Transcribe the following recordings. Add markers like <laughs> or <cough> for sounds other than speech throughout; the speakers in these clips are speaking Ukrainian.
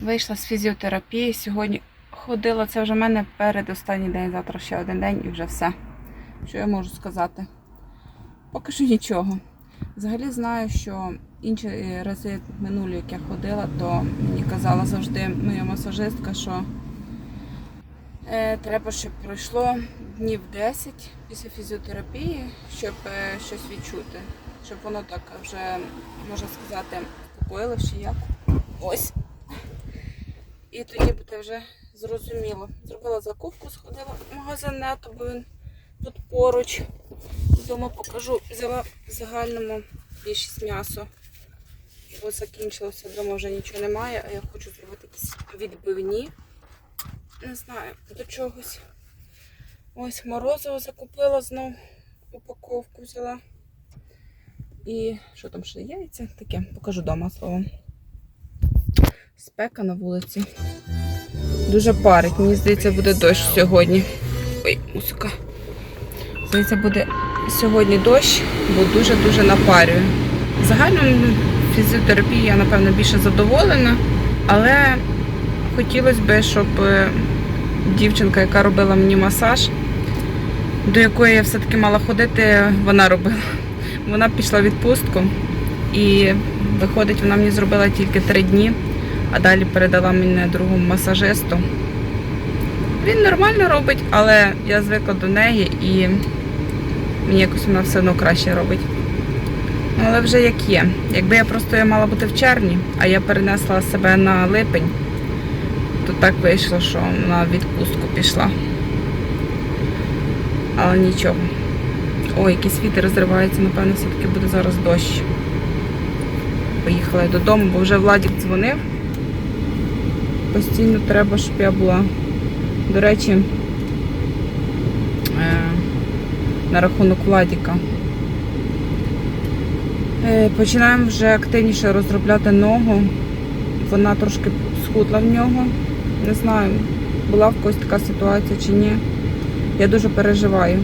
Вийшла з фізіотерапії. Сьогодні ходила, це вже в мене передостанній день, завтра ще один день і вже все. Що я можу сказати? Поки що нічого. Взагалі знаю, що інші е, рази минулі, як я ходила, то мені казала завжди моя масажистка, що е, треба, щоб пройшло днів 10 після фізіотерапії, щоб е, щось відчути. Щоб воно так вже, можна сказати, впокоїлося чи як. Ось. І тоді буде вже зрозуміло. Зробила закупку, сходила в магазин нето, бо він тут поруч. Вдома покажу. Взяла в загальному більшість м'ясо. Бо закінчилося, вдома вже нічого немає, а я хочу зробити якісь відбивні. Не знаю, до чогось. Ось морозиво закупила знов, упаковку взяла. І що там ще яйця? Таке, покажу вдома словом. Спека на вулиці. Дуже парить. Мені здається, буде дощ сьогодні. Ой, музика. Здається, буде сьогодні дощ, бо дуже-дуже напарює. В загальному фізіотерапії я, напевно, більше задоволена, але хотілося б, щоб е, дівчинка, яка робила мені масаж, до якої я все-таки мала ходити, вона робила. Вона пішла відпустку і виходить, вона мені зробила тільки три дні а далі передала мене другому масажисту. Він нормально робить, але я звикла до неї і мені якось вона все одно краще робить. Але вже як є. Якби я просто я мала бути в червні, а я перенесла себе на липень, то так вийшло, що в відпустку пішла. Але нічого. Ой, якийсь вітер зривається, напевно, все-таки буде зараз дощ. Поїхала я додому, бо вже Владик дзвонив постійно треба, щоб я була. До речі, е, на рахунок Владіка. Е, Починаємо вже активніше розробляти ногу. Вона трошки схудла в нього. Не знаю, була в когось така ситуація чи ні. Я дуже переживаю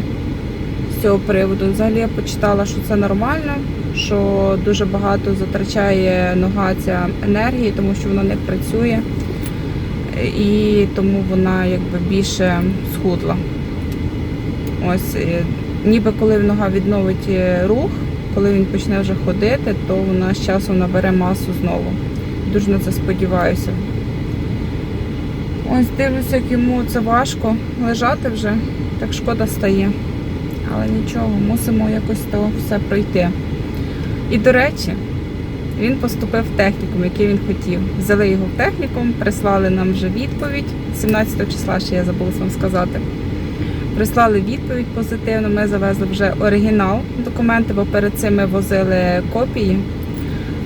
з цього приводу. Взагалі я почитала, що це нормально, що дуже багато затрачає нога ця енергії, тому що вона не працює і тому вона якби більше схудла. Ось, е, ніби коли нога відновить е, рух, коли він почне вже ходити, то вона з часом набере масу знову. Дуже на це сподіваюся. Ось дивлюся, як йому це важко лежати вже, так шкода стає. Але нічого, мусимо якось то все пройти. І до речі, він поступив в технікум, який він хотів. Взяли його в технікум, прислали нам вже відповідь. 17 числа ще я забула вам сказати. Прислали відповідь позитивно. Ми завезли вже оригінал документи, бо перед цим ми возили копії.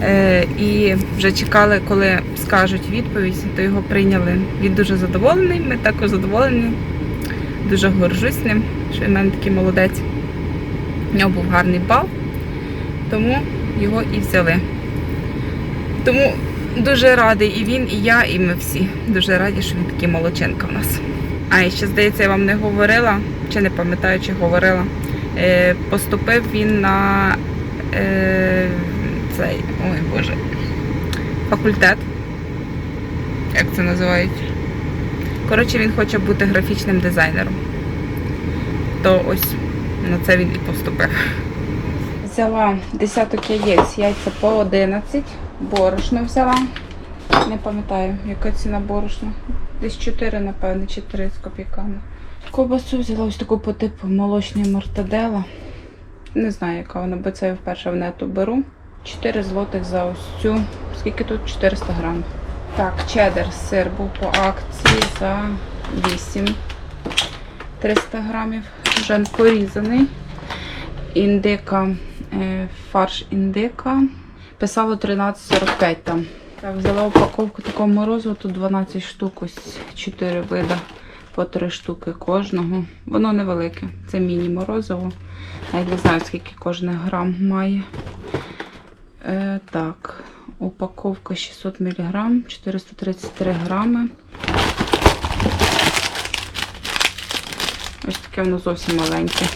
Е, і вже чекали, коли скажуть відповідь, то його прийняли. Він дуже задоволений, ми також задоволені. Дуже горжусь ним, що він мене такий молодець. У нього був гарний бал, тому його і взяли. Тому дуже радий і він, і я, і ми всі. Дуже раді, що він такий молодчинка в нас. А і ще, здається, я вам не говорила, чи не пам'ятаю, чи говорила. Е, поступив він на е, цей, ой Боже, факультет. Як це називають? Коротше, він хоче бути графічним дизайнером. То ось на це він і поступив. Взяла десяток яєць, яйця по 11. Борошно взяла. Не пам'ятаю, яка ціна борошна. Десь 4, напевно, чи 3 з копійками. Ковбасу взяла ось таку по типу молочної мартадела. Не знаю, яка вона, бо це я вперше в нету беру. 4 злотих за ось цю. Скільки тут? 400 грамів. Так, чеддер сир був по акції за 8 300 грамів. Вже порізаний. Індика, е, фарш індика. Писало 13,45 там. Так, взяла упаковку такого морозива, тут 12 штук, ось 4 вида по 3 штуки кожного. Воно невелике, це міні-морозиво. Навіть не знаю, скільки кожен грам має. Е, так, упаковка 600 мг, 433 грами. Ось таке воно зовсім маленьке.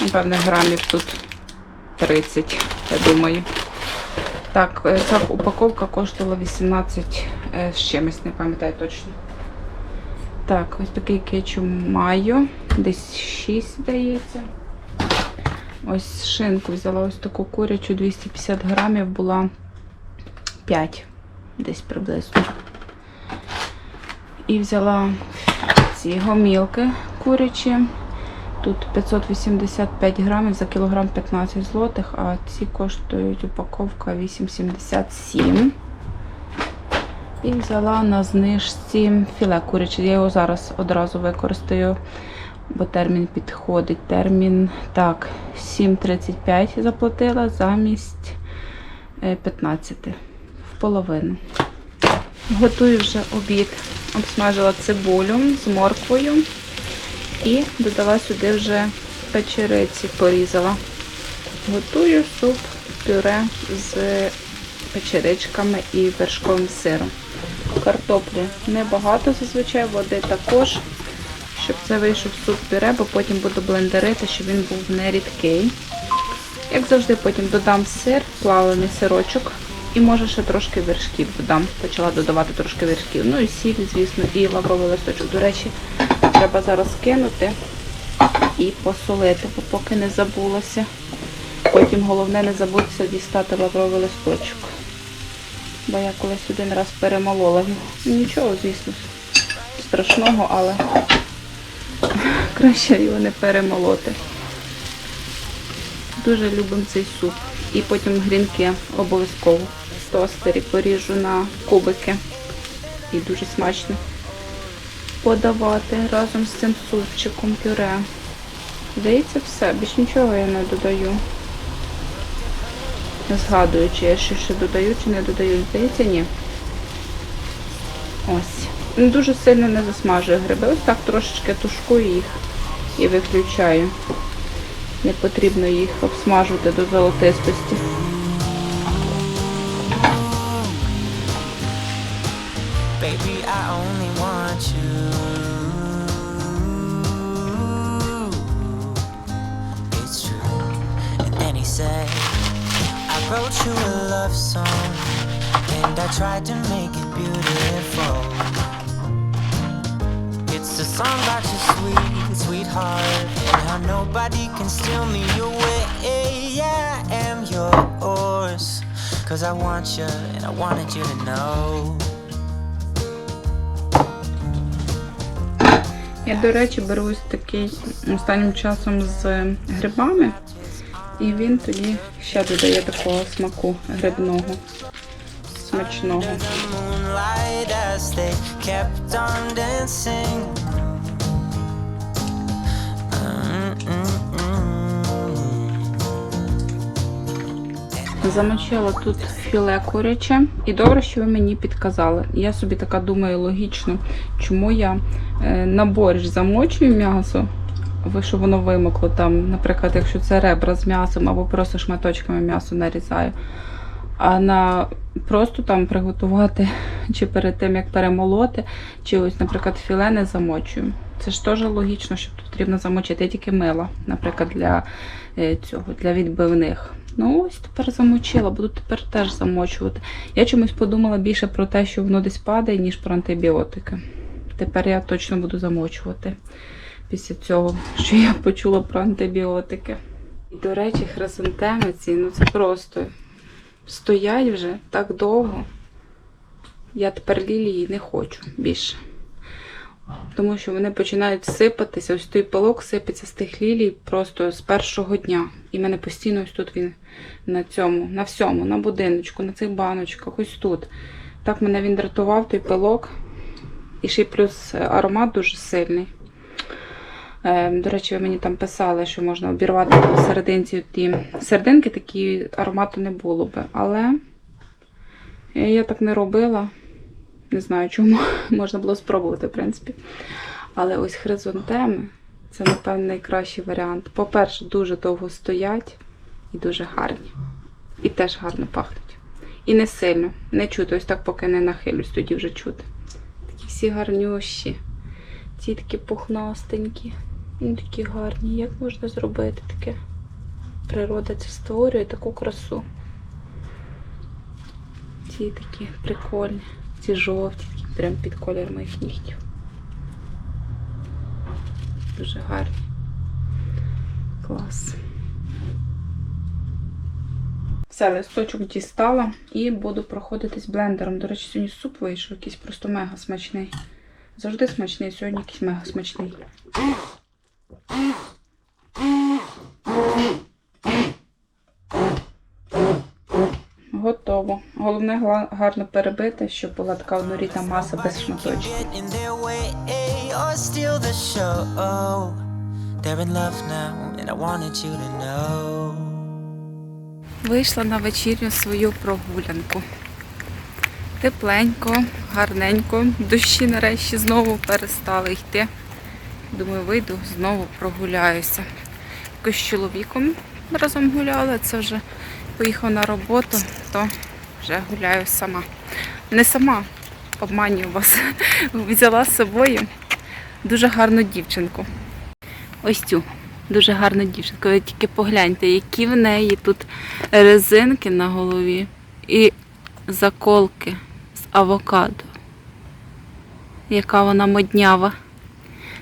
Напевне, грамів тут 30, я думаю. Так, е, ця упаковка коштувала 18 е, з чимось, не пам'ятаю точно. Так, ось такий кетчуп маю. Десь 6, здається. Ось шинку взяла ось таку курячу 250 грамів, була 5, десь приблизно. І взяла ці гомілки курячі. Тут 585 грамів за кілограм 15 злотих, а ці коштують упаковка 8,77. І взяла на знижці філе куряче. Я його зараз одразу використаю, бо термін підходить. Термін так, 7,35 заплатила замість е, 15 в половину. Готую вже обід. Обсмажила цибулю з морквою і додала сюди вже печериці, порізала. Готую суп пюре з печеричками і вершковим сиром. Картоплі небагато зазвичай, води також, щоб це вийшов суп пюре, бо потім буду блендерити, щоб він був не рідкий. Як завжди, потім додам сир, плавлений сирочок. І може ще трошки вершків додам. Почала додавати трошки вершків. Ну і сіль, звісно, і лавровий листочок. До речі, треба зараз кинути і посолити, бо поки не забулася. Потім головне не забудься дістати лавровий листочок. Бо я колись один раз перемолола. Ну, Нічого, звісно, страшного, але <laughs> краще його не перемолоти. Дуже любимо цей суп. І потім грінки обов'язково. В тостері поріжу на кубики. І дуже смачно подавати разом з цим супчиком пюре. Здається, все, більш нічого я не додаю. Не згадую, чи я ще, ще додаю, чи не додаю. Здається, ні. Ось. Ну, Дуже сильно не засмажую гриби. Ось так трошечки тушкую їх і виключаю. Не потрібно їх обсмажувати до золотистості. wrote you a love song, and I tried to make it beautiful. It's a song about your sweet, sweetheart, and how nobody can steal me away. Yeah, I am yours. Cause I want you, and I wanted you to know. Я, до речі, беру ось такий останнім часом з грибами, і він тоді ще додає такого смаку грибного, смачного. Замочила тут філе куряче. І добре, що ви мені підказали. Я собі така думаю логічно, чому я е, на борщ замочую м'ясо, щоб воно вимокло там, наприклад, якщо це ребра з м'ясом або просто шматочками м'ясо нарізаю. А на просто там приготувати, <laughs> чи перед тим як перемолоти, чи ось, наприклад, філе не замочую. Це ж теж логічно, що потрібно замочити. Тільки мила, наприклад, для е, цього, для відбивних. Ну, ось тепер замочила, буду тепер теж замочувати. Я чомусь подумала більше про те, що воно десь падає, ніж про антибіотики. Тепер я точно буду замочувати після цього, що я почула про антибіотики. І, до речі, хризантеми ці, ну це просто стоять вже так довго. Я тепер лілії не хочу більше. Тому що вони починають сипатися. Ось той пилок сипеться з тих лілій просто з першого дня. І мене постійно ось тут він на цьому, на всьому, на будиночку, на цих баночках, ось тут. Так мене він дратував, той пилок. І ще й плюс аромат дуже сильний. Е, До речі, ви мені там писали, що можна обірвати в серединці ті серединки, такі аромату не було би. Але я так не робила. Не знаю чому. <laughs> Можна було спробувати, в принципі. Але ось хризантеми це, напевно, найкращий варіант. По-перше, дуже довго стоять і дуже гарні. І теж гарно пахнуть. І не сильно. Не чути, ось так, поки не нахилюсь, тоді вже чути. Такі всі гарнющі. Ці такі пухнастенькі. Ну, такі гарні. Як можна зробити таке? Природа це створює таку красу. ці такі прикольні. Ці жовті, такі прям під колір моїх нігтів. Дуже гарні. Клас. Все, листочок дістала і буду проходитись блендером. До речі, сьогодні суп вийшов, якийсь просто мега смачний. Завжди смачний, сьогодні якийсь мега смачний. Готово. Головне гарно перебити, щоб була така однорідна маса без know. Вийшла на вечірню свою прогулянку. Тепленько, гарненько. Дощі нарешті знову перестали йти. Думаю, вийду, знову прогуляюся. Якось чоловіком разом гуляла, це вже поїхав на роботу, то вже гуляю сама. Не сама, обманюю вас. <laughs> Взяла з собою дуже гарну дівчинку. Ось цю дуже гарну дівчинку. Ви тільки погляньте, які в неї тут резинки на голові і заколки з авокадо. Яка вона моднява.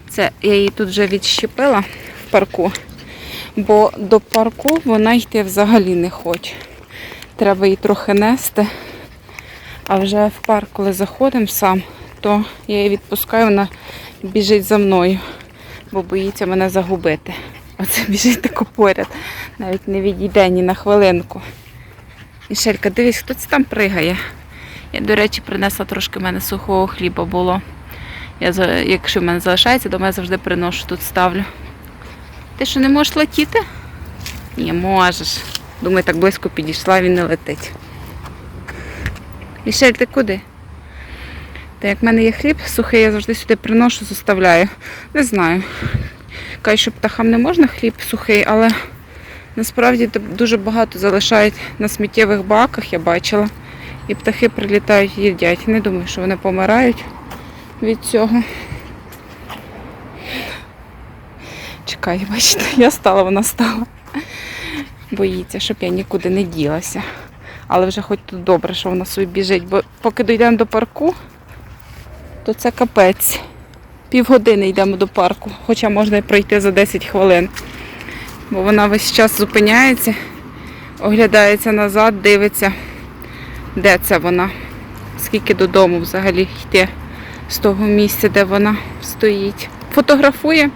Це я її тут вже відщепила в парку, бо до парку вона йти взагалі не хоче. Треба її трохи нести. А вже в парк, коли заходимо сам, то я її відпускаю, вона біжить за мною, бо боїться мене загубити. Оце біжить тако поряд. Навіть не відійде ні на хвилинку. Мішелька, дивись, хто це там пригає. Я, до речі, принесла трошки в мене сухого хліба було. Я, якщо в мене залишається, то я завжди приношу, тут ставлю. Ти що не можеш летіти? Ні, можеш. Думаю, так близько підійшла, він не летить. Мішель, ти куди? Та як в мене є хліб сухий, я завжди сюди приношу, заставляю. Не знаю. Кажуть, що птахам не можна хліб сухий, але насправді дуже багато залишають на сміттєвих баках, я бачила. І птахи прилітають їдять. Не думаю, що вони помирають від цього. Чекай, бачите, я стала, вона стала. Боїться, щоб я нікуди не ділася. Але вже хоч тут добре, що вона собі біжить, бо поки дійдемо до парку, то це капець. Півгодини йдемо до парку, хоча можна пройти за 10 хвилин. Бо вона весь час зупиняється, оглядається назад, дивиться, де це вона, скільки додому взагалі йти з того місця, де вона стоїть. Фотографує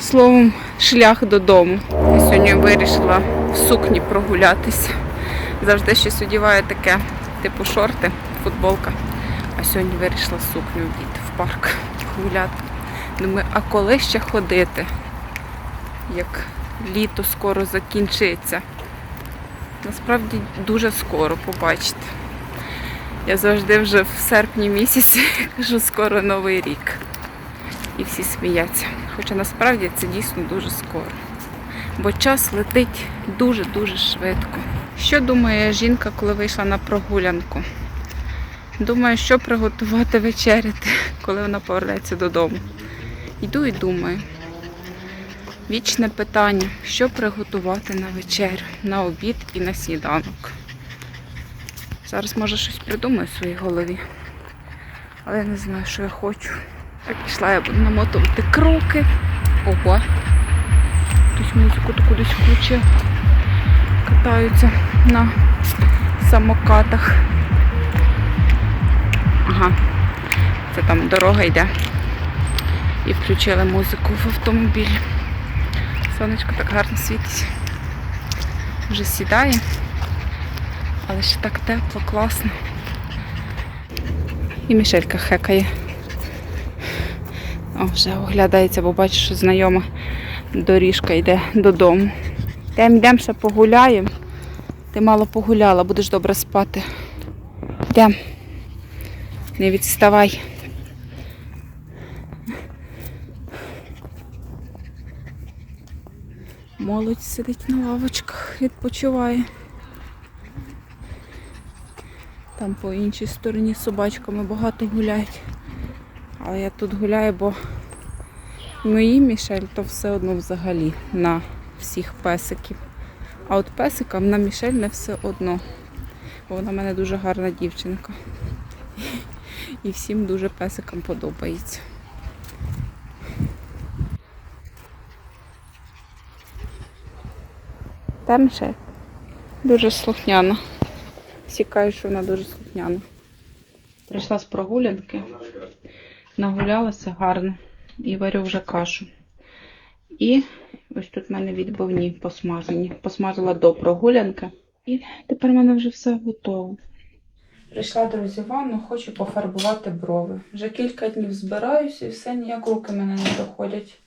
словом шлях додому. Я сьогодні вирішила в сукні прогулятися. Завжди щось одіваю таке, типу шорти, футболка. А сьогодні вирішила сукню вдіти в парк гуляти. Думаю, а коли ще ходити? Як літо скоро закінчиться. Насправді дуже скоро побачите. Я завжди вже в серпні місяці <laughs> кажу, скоро новий рік. І всі сміються. Хоча насправді це дійсно дуже скоро. Бо час летить дуже-дуже швидко. Що думає жінка, коли вийшла на прогулянку? Думаю, що приготувати вечеряти, <laughs> коли вона повернеться додому. Йду і думаю. Вічне питання, що приготувати на вечерю, на обід і на сніданок. Зараз може щось придумаю в своїй голові. Але я не знаю, що я хочу. Так пішла, я буду намотувати кроки. Ого. Хтось музику кудись включив. Катаються на самокатах. Ага, це там дорога йде. І включили музику в автомобілі. Сонечко так гарно світить. Вже сідає, але ще так тепло, класно. І Мішелька хекає. О, вже оглядається, бо бачиш, що знайома доріжка йде додому. Йдемо, йдемо, ще погуляємо. Ти мало погуляла, будеш добре спати. Йдемо. Не відставай. Молодь сидить на лавочках, відпочиває. Там по іншій стороні собачками багато гуляють. Але я тут гуляю, бо мої Мішель то все одно взагалі на всіх песиків. А от песикам на Мішель не все одно. бо вона в мене дуже гарна дівчинка. І всім дуже песикам подобається. Темше. Дуже слухняна. Всі кажуть, що вона дуже слухняна. Прийшла з прогулянки, нагулялася гарно і варю вже кашу. І ось тут в мене відбивні посмажені. Посмажила до прогулянки. І тепер в мене вже все готово. Прийшла, друзі, в ванну, хочу пофарбувати брови. Вже кілька днів збираюся і все ніяк руки мене не доходять.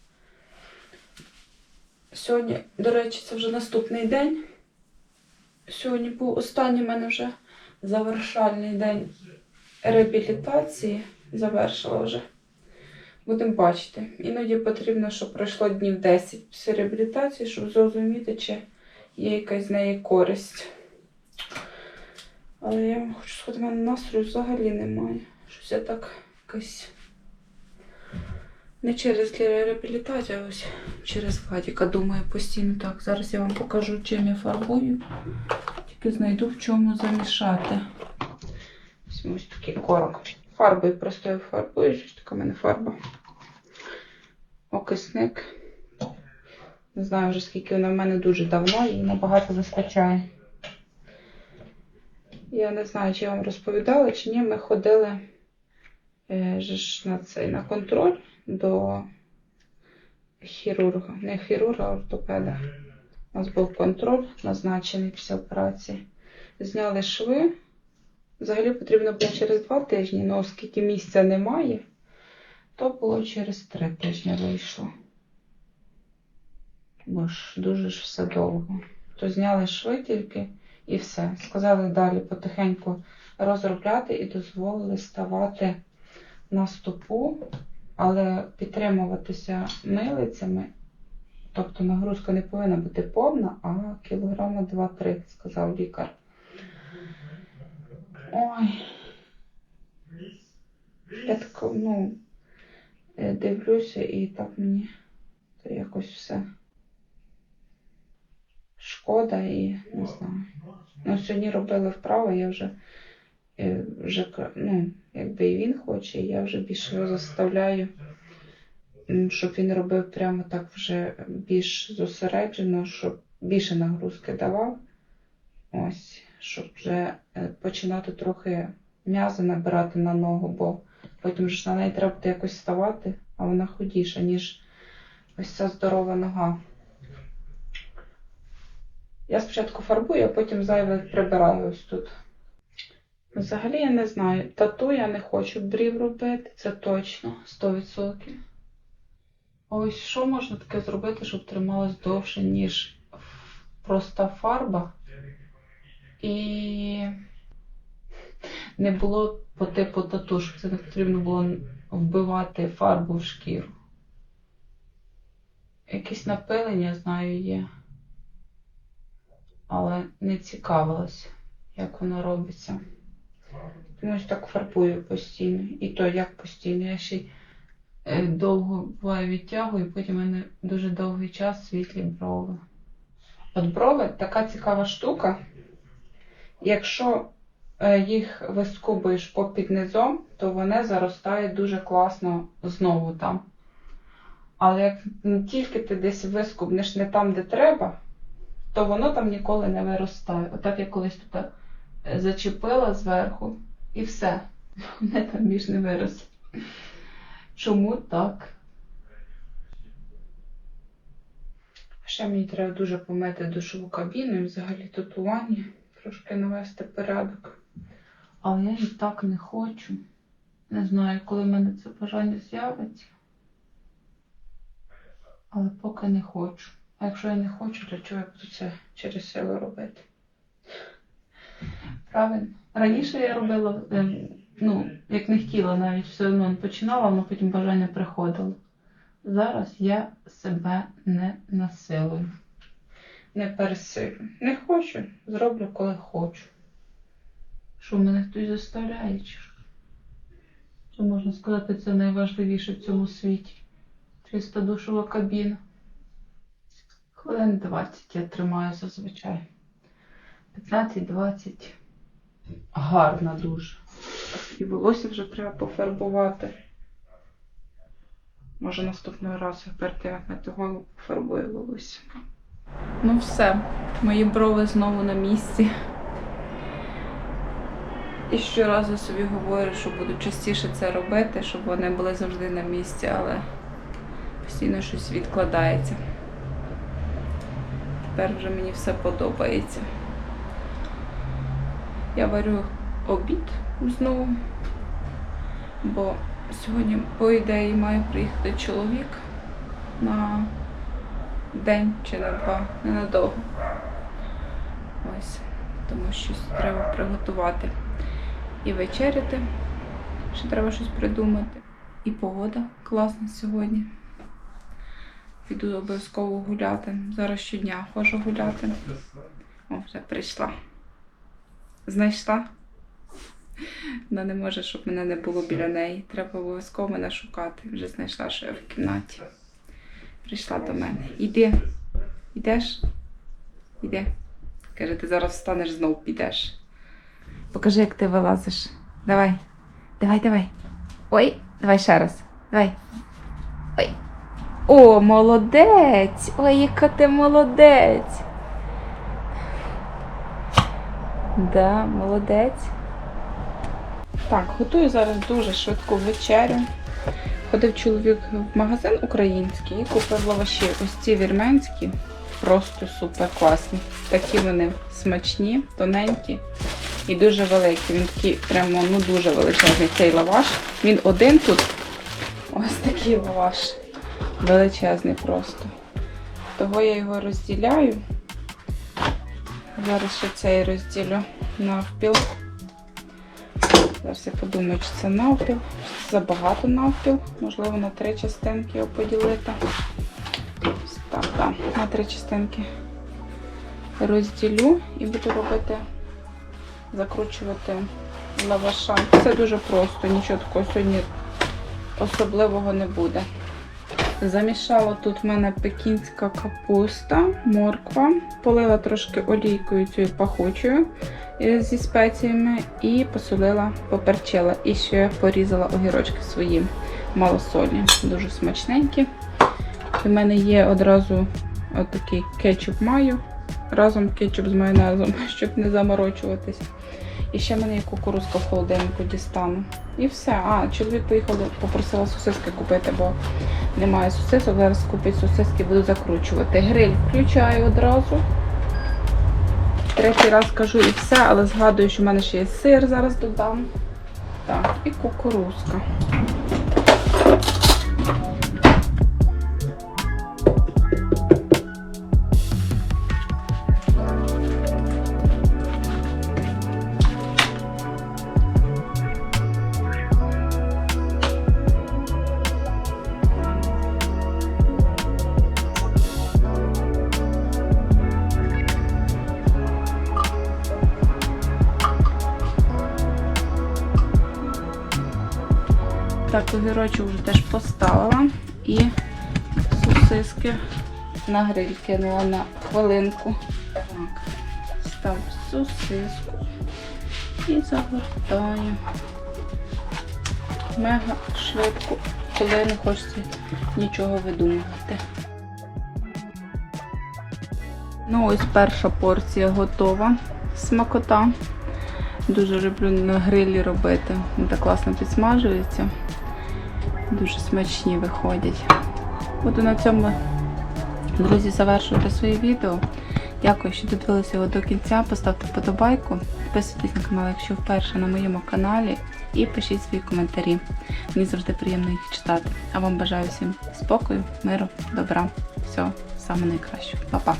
Сьогодні, до речі, це вже наступний день. Сьогодні був останній в мене вже завершальний день реабілітації. Завершила вже. Будемо бачити. Іноді потрібно, щоб пройшло днів 10 після реабілітації, щоб зрозуміти, чи є якась з неї користь. Але я вам хочу сказати, в мене настрою взагалі немає. Щось я так якось. Не через для реабілітації, а ось через Владіка. Думаю, постійно так. Зараз я вам покажу, чим я фарбую. Тільки знайду в чому замішати. Ось такий корок. Фарбою просто я фарбую, щось така в мене фарба. Окисник. Не знаю вже скільки вона в мене дуже давно і набагато вистачає. Я не знаю, чи я вам розповідала, чи ні. Ми ходили е, ж на цей на контроль до хірурга. Не хірурга, а ортопеда. У нас був контроль назначений після операції. Зняли шви. Взагалі потрібно було через два тижні, але оскільки місця немає, то було через три тижні вийшло. Бо ж дуже ж все довго. То зняли шви тільки і все. Сказали далі потихеньку розробляти і дозволили ставати на стопу, але підтримуватися милицями. Тобто нагрузка не повинна бути повна, а кілограма 2-3, сказав лікар. Ой. Я так, ну, е, дивлюся і так мені то якось все шкода і не знаю. Ну, сьогодні робили вправо, я вже, е, вже ну, якби і він хоче, я вже більше його заставляю, щоб він робив прямо так вже більш зосереджено, щоб більше нагрузки давав. Ось, щоб вже е, починати трохи м'язи набирати на ногу, бо потім ж на неї треба буде якось ставати, а вона худіша, ніж ось ця здорова нога. Я спочатку фарбую, а потім зайве прибираю ось тут. Взагалі я не знаю. Тату я не хочу брів робити, це точно, 100%. Ось що можна таке зробити, щоб трималось довше, ніж проста фарба. І не було по типу тату, щоб це не потрібно було вбивати фарбу в шкіру. Якісь напилення, знаю, є. Але не цікавилась, як воно робиться. Тому ось так фарбую постійно. І то як постійно. Я ще й е, довго буває відтягую, і потім в мене дуже довгий час світлі брови. От брови така цікава штука. Якщо е, їх вискубуєш попід низом, то вони заростають дуже класно знову там. Але як тільки ти десь вискубнеш не там, де треба, то воно там ніколи не виростає. Отак я колись тут е, зачепила зверху і все. <laughs> Вони там більш не виросли. Чому так? Ще мені треба дуже помити душову кабіну і взагалі ванні трошки навести порядок. Але я і так не хочу. Не знаю, коли в мене це бажання з'явиться. Але поки не хочу. А якщо я не хочу, то чого я буду це через силу робити? Правильно. Раніше я робила, ем, ну, як не хотіла навіть все одно починала, але потім бажання приходило. Зараз я себе не насилую. Не пересилю. Не хочу, зроблю, коли хочу. Що мене хтось заставляє, чи що? Можна сказати, це найважливіше в цьому світі. Чиста душова кабіна. Хвилин 20 я тримаю зазвичай. 15-20. гарна дуже. І волосся вже треба пофарбувати. Може наступного разу тим, як мити голову, пофарбую волосся. Ну все, мої брови знову на місці. І щоразу собі говорю, що буду частіше це робити, щоб вони були завжди на місці, але постійно щось відкладається. Тепер вже мені все подобається. Я варю обід знову, бо сьогодні, по ідеї, має приїхати чоловік на день чи на два, ненадовго. Ось, тому щось треба приготувати. І вечеряти, ще треба щось придумати. І погода класна сьогодні. Піду обов'язково гуляти. Зараз щодня ходжу гуляти. О, вже прийшла. Знайшла? Вона не може, щоб мене не було біля неї. Треба обов'язково мене шукати. Вже знайшла, що я в кімнаті. Прийшла до мене. Іди. Ідеш? Іди. Каже, ти зараз встанеш знов підеш. Покажи, як ти вилазиш. Давай. Давай, давай. Ой, давай ще раз. Давай. Ой. О, молодець! Ой, яка ти молодець. Да, молодець. Так, готую зараз дуже швидку вечерю. Ходив чоловік в магазин український і купив лаваші. Ось ці вірменські. Просто супер класні. Такі вони смачні, тоненькі і дуже великі. Він такий прямо ну дуже величезний цей лаваш. Він один тут. Ось такий лаваш. Величезний просто. Того я його розділяю. Зараз ще цей розділю навпіл. Зараз я подумаю, чи це навпіл, чи це забагато навпіл. Можливо, на три частинки його поділити. Так, так, на три частинки розділю і буду робити, закручувати лаваша. Це дуже просто, нічого такого сьогодні особливого не буде. Замішала тут в мене пекінська капуста, морква, полила трошки олійкою цією пахучою е, зі спеціями і посолила, поперчила. І ще порізала огірочки свої малосольні, дуже смачненькі. У мене є одразу отакий кетчуп маю, разом кетчуп з майонезом, <laughs> щоб не заморочуватись. І ще в мене є кукурузка в холодильнику дістану. І все. А, чоловік поїхав, попросила сосиски купити, бо немає сосисок. Зараз купить сосиски, буду закручувати. Гриль включаю одразу. Третій раз кажу і все, але згадую, що в мене ще є сир, зараз додам. Так, і кукурузка. Огірочок вже теж поставила і сосиски на гриль кинула на хвилинку. Так, ставлю сосиску і загортаю. Мега швидко, коли не хочеться нічого видумувати. Ну, ось перша порція готова. Смакота. Дуже люблю на грилі робити. Так класно підсмажуються. Дуже смачні виходять. Буду на цьому, друзі, завершувати своє відео. Дякую, що додивилися його до кінця. Поставте вподобайку, підписуйтесь на канал, якщо вперше на моєму каналі, і пишіть свої коментарі. Мені завжди приємно їх читати. А вам бажаю всім спокою, миру, добра. Всього саме найкращого. Па-па!